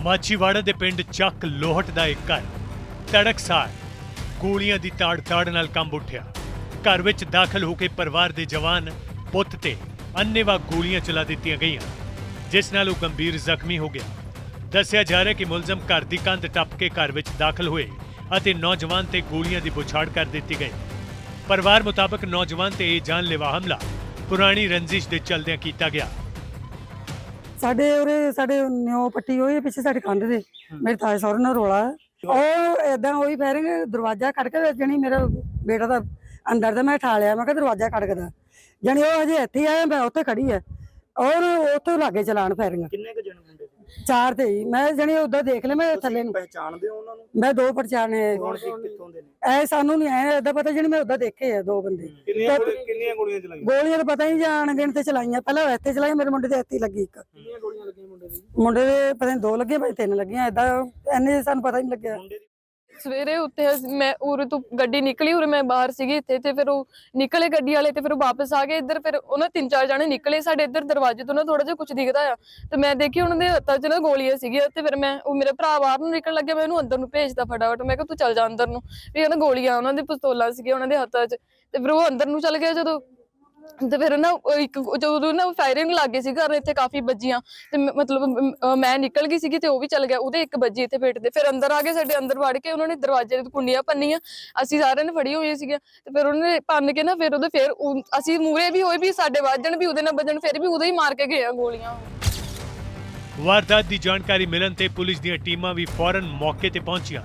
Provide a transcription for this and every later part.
ਮਾਚੀਵਾੜਾ ਦੇ ਪਿੰਡ ਚੱਕ ਲੋਹਟ ਦਾ ਇੱਕ ਘਰ। ਤੜਕਸਾਰ ਗੋਲੀਆਂ ਦੀ ਤਾੜ-ਤਾੜ ਨਾਲ ਕੰਬ ਉੱਠਿਆ। ਘਰ ਵਿੱਚ ਦਾਖਲ ਹੋ ਕੇ ਪਰਿਵਾਰ ਦੇ ਜਵਾਨ, ਪੁੱਤ ਤੇ ਅੰਨੇਵਾਹ ਗੋਲੀਆਂ ਚਲਾ ਦਿੱਤੀਆਂ ਗਈਆਂ, ਜਿਸ ਨਾਲ ਉਹ ਗੰਭੀਰ ਜ਼ਖਮੀ ਹੋ ਗਿਆ। ਦੱਸਿਆ ਜਾ ਰਿਹਾ ਕਿ ਮੁਲਜ਼ਮ ਘਰ ਦੀ ਕੰਧ ਟੱਪ ਕੇ ਘਰ ਵਿੱਚ ਦਾਖਲ ਹੋਏ ਅਤੇ ਨੌਜਵਾਨ ਤੇ ਗੋਲੀਆਂ ਦੀ ਬੁਛਾੜ ਕਰ ਦਿੱਤੀ ਗਈ। ਪਰਿਵਾਰ ਮੁਤਾਬਕ ਨੌਜਵਾਨ ਤੇ ਇਹ ਜਾਨਲੇਵਾ ਹਮਲਾ ਪੁਰਾਣੀ ਰੰਜਿਸ਼ ਦੇ ਚਲਦਿਆਂ ਕੀਤਾ ਗਿਆ। ਸਾਡੇ ਉਰੇ ਸਾਡੇ ਨਿਓ ਪੱਟੀ ਹੋਈ ਹੈ ਪਿੱਛੇ ਸਾਡੇ ਕੰਧ ਦੇ ਮੇਰੇ ਤਾਏ ਸਹੁਰੇ ਨਾਲ ਰੋਲਾ। ਉਹ ਏਦਾਂ ਹੋਈ ਫੈਰਿੰਗ ਦਰਵਾਜ਼ਾ ਖੜਕ ਜਣੀ ਮੇਰਾ ਬੇਟਾ ਦਾ ਅੰਦਰ ਦਾ ਮੈਂ ਠਾ ਲਿਆ ਮੈਂ ਕਿਹਾ ਦਰਵਾਜ਼ਾ ਖੜਕਦਾ ਜਣੀ ਉਹ ਹਜੇ ਇੱਥੇ ਆਇਆ ਮੈਂ ਉੱਥੇ ਖੜੀ ਹੈ ਔਰ ਉੱਥੋਂ ਲਾਗੇ ਚਲਾਣ ਫੈਰਿੰਗ ਕਿੰਨੇ ਕੁ ਜਣ ਮੁੰਡੇ ਸੀ? ਚਾਰ ਤੇ ਹੀ ਮੈਂ ਜਣੀ ਉਦਾਂ ਦੇਖ ਲਿਆ ਮੈਂ ਥੱਲੇ ਨੂੰ। ਪਹਿਚਾਣਦੇ ਹੋ ਉਹਨਾਂ ਨੂੰ? ਮੈਂ ਦੋ ਪਰਚਾਣੇ ਕੌਣ ਸੀ? ਕਿੱਥੋਂ ਦੇ ਨੇ? ਐ ਸਾਨੂੰ ਨਹੀਂ ਐ ਏਦਾਂ ਪਤਾ ਜਣੀ ਮੈਂ ਉਦਾਂ ਦੇਖੇ ਆ ਦੋ ਬੰਦੇ। ਕਿੰਨੀਆਂ ਤੇ- ਕਿੰਨੀਆਂ ਗੋਲੀਆਂ ਚਲਾਈਆਂ? ਗੋਲੀਆਂ ਤਾਂ ਪਤਾ ਹੀ ਨਹੀਂ ਜਾਣ ਗਿਣ ਤੇ ਚਲਾਈਆਂ। ਪਹਿਲਾਂ ਉਹ ਇੱਥੇ ਚਲਾਈ ਮੇਰੇ ਮੁੰਡੇ ਦੇ ਇੱਥੇ ਹੀ ਲੱਗੀ ਇੱਕ। ਕਿੰਨੀਆਂ ਗੋਲੀਆਂ ਲੱਗੀਆਂ ਮੁੰਡੇ ਦੇ? ਮੁੰਡੇ ਦੇ ਪਤਾ ਨਹੀਂ ਦੋ ਲੱਗੇ ਭਾਈ ਤਿੰਨ ਲੱਗੀਆਂ ਏਦਾਂ ਐਨੇ ਸਾਨੂੰ ਪਤਾ ਹੀ ਨਹੀਂ ਲੱਗਿਆ। ਮੁੰਡੇ ਦੀ ਸਵੇਰੇ ਉੱਤੇ ਮੈਂ ਉਰੇ ਤੋਂ ਗੱਡੀ ਨਿਕਲੀ, ਉਰੇ ਮੈਂ ਬਾਹਰ ਸੀਗੀ ਇੱਥੇ, ਤੇ ਫਿਰ ਉਹ ਨਿਕਲੇ ਗੱਡੀ ਵਾਲੇ ਤੇ ਫਿਰ ਉਹ ਵਾਪਸ ਆ ਗਏ ਇੱਧਰ, ਫਿਰ ਉਹਨਾਂ ਤਿੰਨ ਚਾਰ ਜਾਣੇ ਨਿਕਲੇ ਸਾਡੇ ਇੱਧਰ ਦਰਵਾਜ਼ੇ ਤੋਂ ਨਾ ਥੋੜਾ ਜਿਹਾ ਕੁਝ ਦਿਖਦਾ ਆ, ਤੇ ਮੈਂ ਦੇਖੀ ਉਹਨਾਂ ਦੇ ਹੱਥਾਂ 'ਚ ਨਾ ਗੋਲੀਆਂ ਸੀਗੀਆਂ, ਤੇ ਫਿਰ ਮੈਂ ਉਹ ਮੇਰਾ ਭਰਾ ਬਾਹਰ ਨੂੰ ਨਿਕਲਣ ਲੱਗਿਆ, ਮੈਂ ਉਹਨੂੰ ਅੰਦਰ ਨੂੰ ਭੇਜਦਾ ਫਟਾਫਟ, ਮੈਂ ਕਿਹਾ ਤੂੰ ਚੱਲ ਜਾ ਅੰਦਰ ਨੂੰ, ਵੀ ਉਹਨਾਂ ਗੋਲੀਆਂ ਉਹਨਾਂ ਦੇ ਪਿਸਤੌਲਾਂ ਸੀਗੀਆਂ ਉਹਨਾਂ ਦੇ ਹੱਥਾਂ 'ਚ, ਤੇ ਫਿਰ ਉਹ ਅੰਦਰ ਨੂੰ ਚੱਲ ਗਿਆ ਜਦੋਂ ਤੇ ਫਿਰ ਨਾ ਇੱਕ ਜਦੋਂ ਨਾ ਫਾਇਰਿੰਗ ਲੱਗ ਗਈ ਸੀ ਘਰ, ਇੱਥੇ ਕਾਫੀ ਵੱਜੀਆਂ ਤੇ ਮਤਲਬ ਮੈਂ ਨਿਕਲ ਗਈ ਸੀਗੀ ਤੇ ਉਹ ਵੀ ਚੱਲ ਗਿਆ। ਉਹਦੇ ਇੱਕ ਵੱਜੀ ਇੱਥੇ ਪੇਟ ਦੇ। ਫਿਰ ਅੰਦਰ ਆ ਕੇ ਸਾਡੇ, ਅੰਦਰ ਵੜ ਕੇ ਉਹਨਾਂ ਨੇ ਦਰਵਾਜ਼ੇ ਦੇ ਕੁੰਡੀਆਂ ਪੰਨੀਆਂ ਅਸੀਂ ਸਾਰਿਆਂ ਨੇ ਫੜੀ ਹੋਈ ਸੀਗੀਆਂ। ਤੇ ਫਿਰ ਉਹਨੇ ਪੰਨ ਕੇ ਨਾ ਫਿਰ ਉਹਦੇ ਫਿਰ ਅਸੀਂ ਮੂਰੇ ਵੀ ਹੋਏ ਵੀ ਸਾਡੇ ਵੱਜਣ ਵੀ, ਉਹਦੇ ਨਾਲ ਵੱਜਣ ਫਿਰ ਵੀ ਉਹਦੇ ਹੀ ਮਾਰ ਕੇ ਗਏ ਆ ਗੋਲੀਆਂ। ਵਾਰਦਾਤ ਦੀ ਜਾਣਕਾਰੀ ਮਿਲਣ ਤੇ ਪੁਲਿਸ ਦੀਆਂ ਟੀਮਾਂ ਵੀ ਫੌਰਨ ਮੌਕੇ ਤੇ ਪਹੁੰਚੀਆਂ।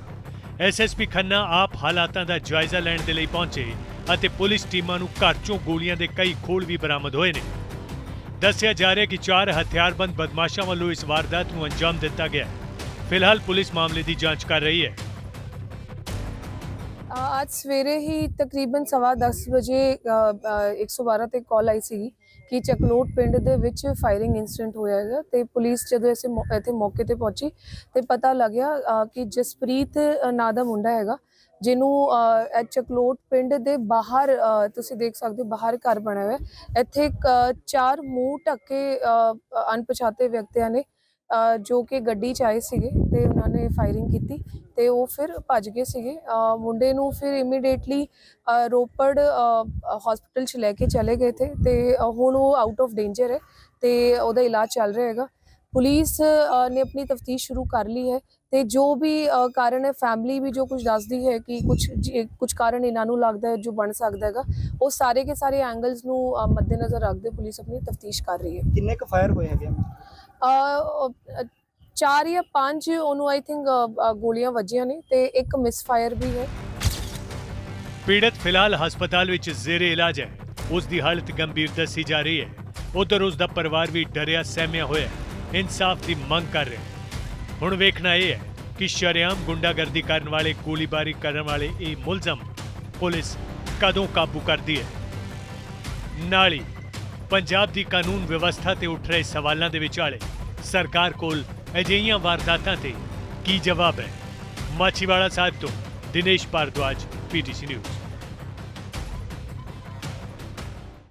ਐਸਐਸਪੀ ਖੰਨਾ ਆਪ ਹਾਲਾਤਾਂ ਦਾ ਜਾਇਜ਼ਾ ਲੈਣ ਦੇ ਲਈ ਪਹੁੰਚੇ। ਅਤੇ ਪੁਲਿਸ ਟੀਮਾਂ ਨੂੰ ਘਰ ਚੋਂ ਗੋਲੀਆਂ ਦੇ ਕਈ ਖੋਲ ਵੀ ਬਰਾਮਦ ਹੋਏ ਨੇ। ਦੱਸਿਆ ਜਾ ਰਿਹਾ ਕਿ ਚਾਰ ਹਥਿਆਰਬੰਦ ਬਦਮਾਸ਼ਾਂ ਵੱਲੋਂ ਇਸ ਵਾਰਦਾਤ ਨੂੰ ਅੰਜਾਮ ਦਿੱਤਾ ਗਿਆ ਫਿਲਹਾਲ ਪੁਲਿਸ ਮਾਮਲੇ ਦੀ ਜਾਂਚ ਕਰ ਰਹੀ ਹੈ। ਅੱਜ ਸਵੇਰੇ ਹੀ ਤਕਰੀਬਨ ਸਵਾ ਦਸ ਵਜੇ ਅ, ਅ, 112 ਤੇ ਕਾਲ ਆਈ ਸੀ ਕਿ ਚਕਲੋਟ ਪਿੰਡ ਦੇ ਵਿੱਚ ਫਾਇਰਿੰਗ ਇਨਸੀਡੈਂਟ ਹੋਇਆ ਹੈਗਾ ਤੇ ਪੁਲਿਸ ਜਦੋਂ ਇਸੇ ਇੱਥੇ ਮੌਕੇ ਤੇ ਪਹੁੰਚੀ ਤੇ ਪਤਾ ਲੱਗਿਆ ਕਿ ਜਸਪ੍ਰੀਤ ਨਾਂ ਦਾ ਮੁੰਡਾ ਹੈਗਾ ਜਿਹਨੂੰ ਇਹ ਚਕਲੋਟ ਪਿੰਡ ਦੇ ਬਾਹਰ ਤੁਸੀਂ ਦੇਖ ਸਕਦੇ ਹੋ ਬਾਹਰ ਘਰ ਬਣਿਆ ਹੋਇਆ। ਇੱਥੇ ਇੱਕ, ਚਾਰ ਮੂੰਹ ਢੱਕੇ ਅਣਪਛਾਤੇ ਵਿਅਕਤੀਆਂ ਨੇ ਜੋ ਕਿ ਗੱਡੀ 'ਚ ਆਏ ਸੀਗੇ ਤੇ ਉਹਨਾਂ ਨੇ ਫਾਇਰਿੰਗ ਕੀਤੀ ਤੇ ਉਹ ਫਿਰ ਭੱਜ ਗਏ ਸੀਗੇ। ਮੁੰਡੇ ਨੂੰ ਫਿਰ ਇਮੀਡੀਏਟਲੀ ਰੋਪੜ ਹਸਪੀਟਲ 'ਚ ਲੈ ਕੇ ਚਲੇ ਗਏ ਥੇ ਤੇ ਹੁਣ ਉਹ ਆਊਟ ਆਫ ਡੇਂਜਰ ਹੈ ਤੇ ਉਹਦਾ ਇਲਾਜ ਚੱਲ ਰਿਹਾ ਹੈਗਾ। ਪੁਲਿਸ ਨੇ ਆਪਣੀ ਤਫਤੀਸ਼ ਸ਼ੁਰੂ ਕਰ ਲਈ ਹੈ ਤੇ ਜੋ ਵੀ ਕਾਰਨ ਹੈ ਫੈਮਿਲੀ ਵੀ ਜੋ ਕੁਝ ਦੱਸਦੀ ਹੈ ਕਿ ਕੁਝ ਕੁਝ ਕਾਰਨ ਇਹਨਾਂ ਨੂੰ ਲੱਗਦਾ ਹੈ ਜੋ ਬਣ ਸਕਦਾ ਹੈਗਾ ਉਹ ਸਾਰੇ ਕੇ ਸਾਰੇ ਐਂਗਲਸ ਨੂੰ ਮੱਦੇਨਜ਼ਰ ਰੱਖਦੇ ਪੁਲਿਸ ਆਪਣੀ ਤਫਤੀਸ਼ ਕਰ ਰਹੀ ਹੈ। ਕਿੰਨੇ ਕੁ ਫਾਇਰ ਹੋਏ ਹੈਗੇ? ਅ, ਅ, ਚਾਰ ਜਾਂ ਪੰਜ ਉਹਨੂੰ ਆਈ ਥਿੰਕ ਗੋਲੀਆਂ ਵੱਜੀਆਂ ਨੇ ਤੇ ਇੱਕ ਮਿਸਫਾਇਰ ਵੀ ਹੈ। ਪੀੜਤ ਫਿਲਹਾਲ ਹਸਪਤਾਲ ਵਿੱਚ ਜ਼ੇਰੇ ਇਲਾਜ ਹੈ। ਉਸ ਦੀ ਹਾਲਤ ਗੰਭੀਰ ਦੱਸੀ ਜਾ ਰਹੀ ਹੈ। ਉਧਰ ਉਸ ਦਾ ਪਰਿਵਾਰ ਵੀ ਡਰਿਆ ਸਹਿਮਿਆ ਹੋਇਆ ਹੈ। ਇਨਸਾਫ ਦੀ ਮੰਗ ਕਰ ਰਿਹਾ ਹੈ। ਹੁਣ ਵੇਖਣਾ ਇਹ ਹੈ ਕਿ ਸ਼ਰੇਆਮ ਗੁੰਡਾਗਰਦੀ ਕਰਨ ਵਾਲੇ, ਗੋਲੀਬਾਰੀ ਕਰਨ ਵਾਲੇ ਇਹ ਮੁਲਜ਼ਮ ਪੁਲਿਸ ਕਦੋਂ ਕਾਬੂ ਕਰਦੀ ਹੈ? ਨਾਲ ਹੀ ਪੰਜਾਬ ਦੀ ਕਾਨੂੰਨ ਵਿਵਸਥਾ ਤੇ ਉੱਠ ਰਹੇ ਸਵਾਲਾਂ ਦੇ ਵਿਚਾਲੇ ਸਰਕਾਰ ਕੋਲ ਅਜਿਹੀਆਂ ਵਾਰਦਾਤਾਂ ਤੇ ਕੀ ਜਵਾਬ ਹੈ? ਮਾਛੀਵਾੜਾ ਸਾਹਿਬ ਤੋਂ ਦਿਨੇਸ਼ ਭਾਰਦਵਾਜ, ਪੀਟੀਸੀ ਨਿਊਜ਼।